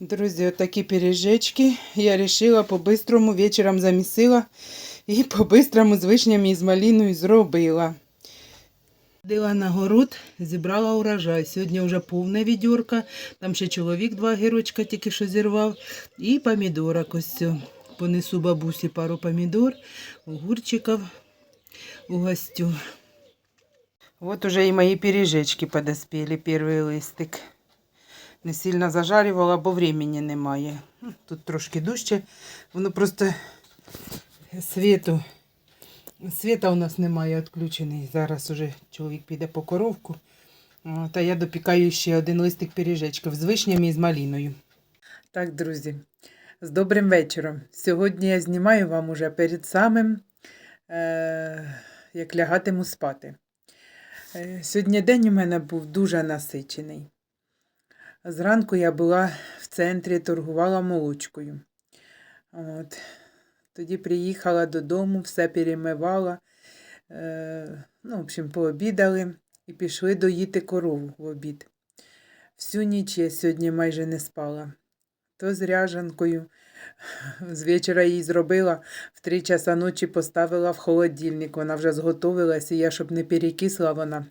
Друзі, отакі пиріжечки я вирішила по-бистрому вечором замісила і по-бистрому з вишнями і з малиною зробила. Ходила на город, зібрала урожай. Сьогодні вже повне відьорка. Там ще чоловік два гірочка тільки що зірвав. І помідорок ось. Понесу бабусі пару помідор, огурчиків у гостю. Вот уже і мої пиріжечки подоспели, перший листик. Не сильно зажарювала, бо времени немає. Тут трошки дужче. Воно просто світу. Світа у нас немає відключений. Зараз уже чоловік піде по коровку. Та я допікаю ще один листик пиріжечків з вишнями і з малиною. Так, друзі, з добрим вечором. Сьогодні я знімаю вам уже перед самим, е- як лягатиму спати. Е, Сьогодні день у мене був дуже насичений. Зранку я була в центрі, торгувала молочкою. От. Тоді приїхала додому, все перемивала. Е, ну, в общем, пообідали і пішли доїти корову в обід. Всю ніч я сьогодні майже не спала. То з ряжанкою. З вечора її зробила, в три часа ночі поставила в холодильник. Вона вже зготовилась, і я, щоб не перекисла, вона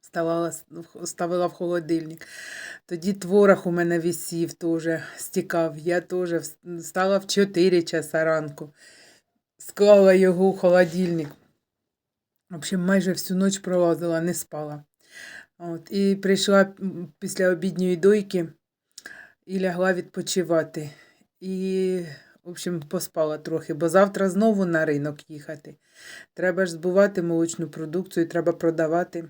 ставала, ставила в холодильник. Тоді творог у мене висів теж, стікав. Я теж встала в 4 часа ранку, склала його у холодильник. В общем, майже всю ніч пролазила, не спала. От, і прийшла після обідньої дойки і лягла відпочивати. І, в общем, поспала трохи, бо завтра знову на ринок їхати. Треба ж збувати молочну продукцію, треба продавати.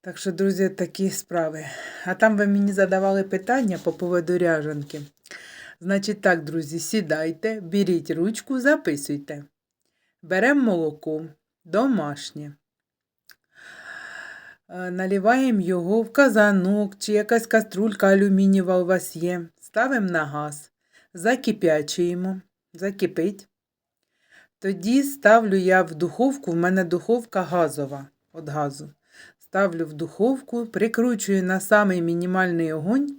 Так що, друзі, такі справи. А там ви мені задавали питання по поводу ряжанки. Значить так, друзі, сідайте, беріть ручку, записуйте. Беремо молоко домашнє. Е, Наливаємо його в казанок чи якась каструлька алюмінієва у вас є. Ставимо на газ, закип'ячуємо, закипить. Тоді ставлю я в духовку, в мене духовка газова від газу. Ставлю в духовку, прикручую на самий мінімальний огонь.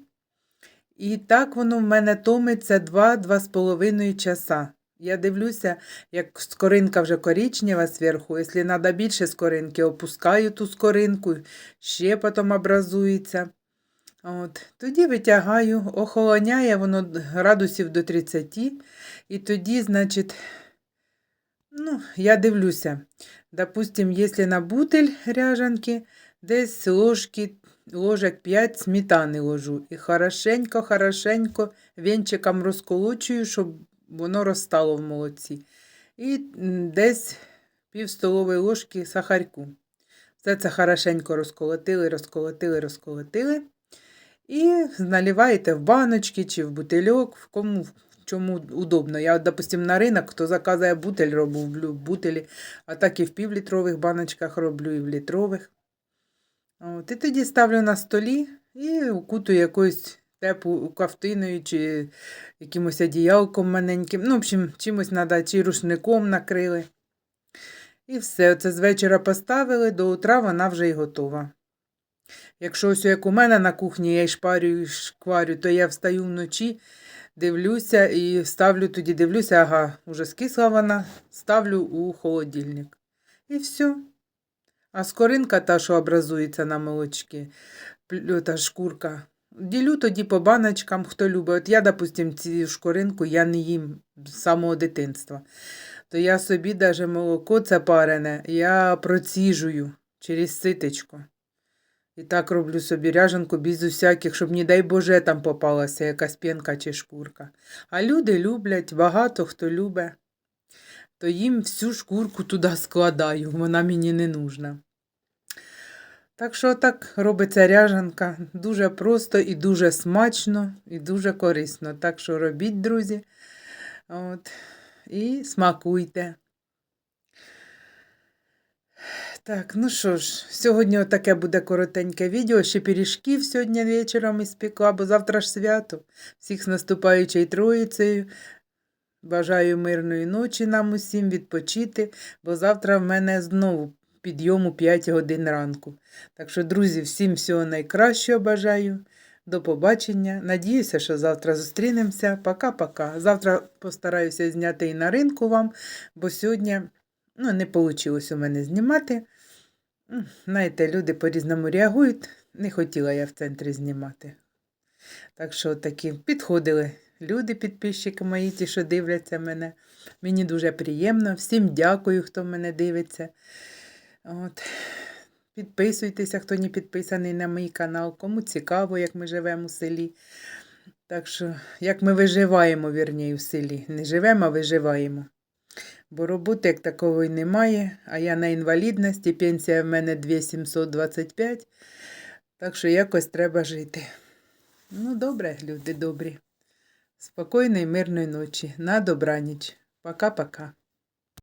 І так воно в мене томиться 2-2,5 часа. Я дивлюся, як скоринка вже коричнева зверху. Якщо треба більше скоринки, опускаю ту скоринку, ще потім образується. От. Тоді витягаю, охолоняє воно градусів до 30. І тоді, значить, ну, я дивлюся. Допустим, якщо на бутель ряжанки, десь ложки, ложек 5 сметани ложу. І хорошенько, хорошенько вінчиком розколочую, щоб воно розстало в молоці. І десь пів столової ложки сахарку. Все це хорошенько розколотили, розколотили, розколотили. І наливаєте в баночки чи в бутильок, в кому чому удобно. Я, допустим, на ринок, хто заказує бутель, роблю бутелі, а так і в півлітрових баночках роблю, і в літрових. От, і тоді ставлю на столі і укутую якоюсь теплу кафтиною чи якимось одіялком маленьким. Ну, в общем, чимось треба, чи рушником накрили. І все, оце з вечора поставили, до утра вона вже і готова. Якщо ось як у мене на кухні я і шпарю, і шкварю, то я встаю вночі, дивлюся і ставлю тоді, дивлюся, ага, уже скисла вона, ставлю у холодильник. І все. А скоринка та, що образується на молочці, та шкурка, ділю тоді по баночкам, хто любить. От я, допустим, цю шкоринку я не їм з самого дитинства. То я собі даже молоко це парене, я проціжую через ситечко. І так роблю собі ряжанку без усяких, щоб, не дай Боже, там попалася якась п'янка чи шкурка. А люди люблять, багато хто любить, то їм всю шкурку туди складаю, вона мені не нужна. Так що так робиться ряжанка. Дуже просто і дуже смачно, і дуже корисно. Так що робіть, друзі. От. І смакуйте. Так, ну що ж, сьогодні таке буде коротеньке відео. Ще пиріжків сьогодні вечором іспекла, бо завтра ж свято. Всіх з наступаючою Троїцею. Бажаю мирної ночі нам усім відпочити, бо завтра в мене знову підйом у 5 годин ранку. Так що, друзі, всім всього найкращого бажаю. До побачення. Надіюся, що завтра зустрінемося. Пока-пока. Завтра постараюся зняти і на ринку вам, бо сьогодні ну, не вийшло у мене знімати. Знаєте, люди по-різному реагують. Не хотіла я в центрі знімати. Так що такі підходили люди, підписчики мої, ті, що дивляться мене. Мені дуже приємно. Всім дякую, хто мене дивиться. От. Підписуйтеся, хто не підписаний на мій канал. Кому цікаво, як ми живемо у селі. Так що, як ми виживаємо, вірніше, в селі. Не живемо, а виживаємо. Бо роботи як такової немає, а я на інвалідності, пенсія в мене 2725. Так що якось треба жити. Ну, добре, люди добрі. Спокійної, мирної ночі. На добраніч. Пока-пока.